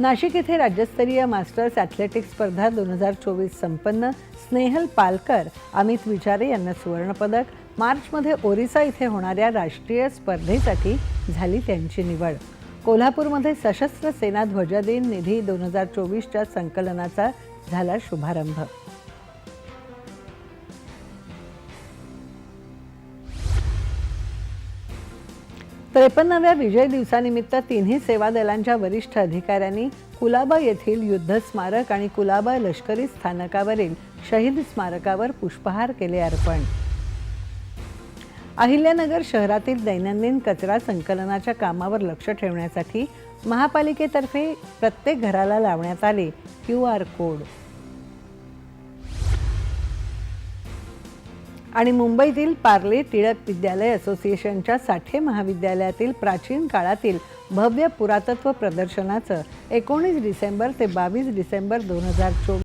नाशिक येथे राज्यस्तरीय masters athletics स्पर्धा दोन हजार चोवीस संपन्न. स्नेहल पालकर अमित विचारे यांना सुवर्णपदक. मार्चमध्ये ओरिसा इथे होणाऱ्या राष्ट्रीय स्पर्धेसाठी झाली त्यांची निवड. कोल्हापूरमध्ये सशस्त्र सेना ध्वजदिन निधी दोन हजार चोवीसच्या संकलनाचा झाला शुभारंभ. त्रेपन्नाव्या विजय दिवसानिमित्त तिन्ही सेवा दलांच्या वरिष्ठ अधिकाऱ्यांनी कुलाबा येथील युद्ध स्मारक आणि कुलाबा लष्करी स्थानकावरील शहीद स्मारकावर पुष्पहार केले अर्पण. अहिल्यानगर शहरातील दैनंदिन कचरा संकलनाच्या कामावर लक्ष ठेवण्यासाठी महापालिकेतर्फे प्रत्येक घराला लावण्यात आले क्यू आर कोड. आणि मुंबईतील पार्ले टिळक विद्यालय असोसिएशनच्या साठे महाविद्यालयातील प्राचीन काळातील भव्य पुरातत्व प्रदर्शनाचं एकोणीस डिसेंबर ते बावीस डिसेंबर दोन हजार चोवीस